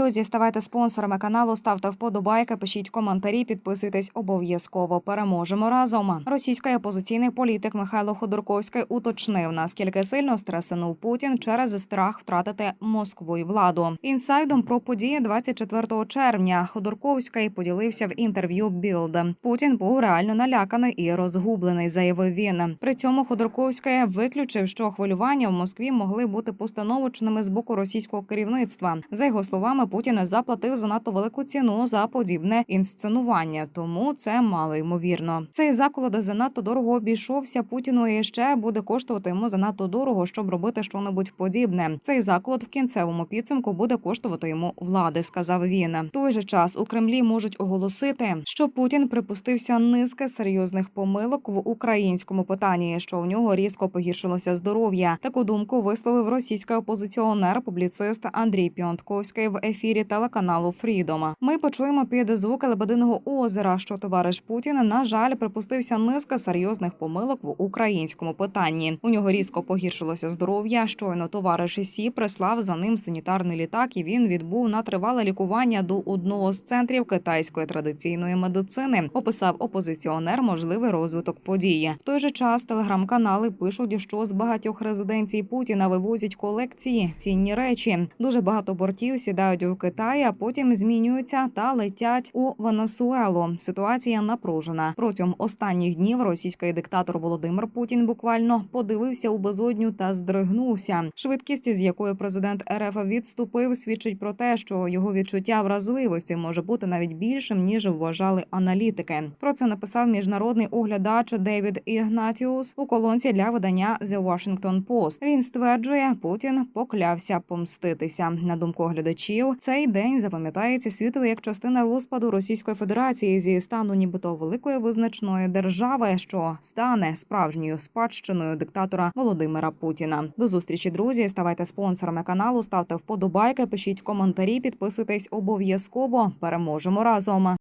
Друзі, ставайте спонсорами каналу, ставте вподобайки, пишіть коментарі, підписуйтесь обов'язково. Переможемо разом. Російський опозиційний політик Михайло Ходорковський уточнив, наскільки сильно стресанув Путін через страх втратити Москву і владу. Інсайдом про події 24 червня Ходорковський поділився в інтерв'ю Білд. Путін був реально наляканий і розгублений, заявив він. При цьому Ходорковський виключив, що хвилювання в Москві могли бути постановочними з боку російського керівництва. За його словами, Путін заплатив занадто велику ціну за подібне інсценування, тому це мало ймовірно. Цей заколот занадто дорого обійшовся Путіну і ще буде коштувати йому занадто дорого, щоб робити щонебудь подібне. Цей заколот в кінцевому підсумку буде коштувати йому влади, сказав він. В той же час у Кремлі можуть оголосити, що Путін припустився низки серйозних помилок в українському питанні, що у нього різко погіршилося здоров'я. Таку думку висловив російський опозиціонер, публіцист Андрій Піонтковський в ефірі телеканалу Фрідом. Ми почуємо під звуки Лебединого озера, що товариш Путін на жаль припустився низка серйозних помилок в українському питанні. У нього різко погіршилося здоров'я. Щойно товариш Сі прислав за ним санітарний літак, і він відбув на тривале лікування до одного з центрів китайської традиційної медицини. Описав опозиціонер можливий розвиток події. В той же час телеграм-канали пишуть, що з багатьох резиденцій Путіна вивозять колекції, цінні речі. Дуже багато бортів сідають у Китаї, а потім змінюються та летять у Венесуелу. Ситуація напружена. Протягом останніх днів російський диктатор Володимир Путін буквально подивився у безодню та здригнувся. Швидкість, з якою президент РФ відступив, свідчить про те, що його відчуття вразливості може бути навіть більшим ніж вважали аналітики. Про це написав міжнародний оглядач Девід Ігнатіус у колонці для видання The Washington Post. Він стверджує, Путін поклявся помститися. На думку оглядачів, цей день запам'ятається світові як частина розпаду Російської Федерації зі стану, нібито великої визначної держави, що стане справжньою спадщиною диктатора Володимира Путіна. До зустрічі, друзі. Ставайте спонсорами каналу, ставте вподобайки, пишіть коментарі, підписуйтесь обов'язково. Переможемо разом.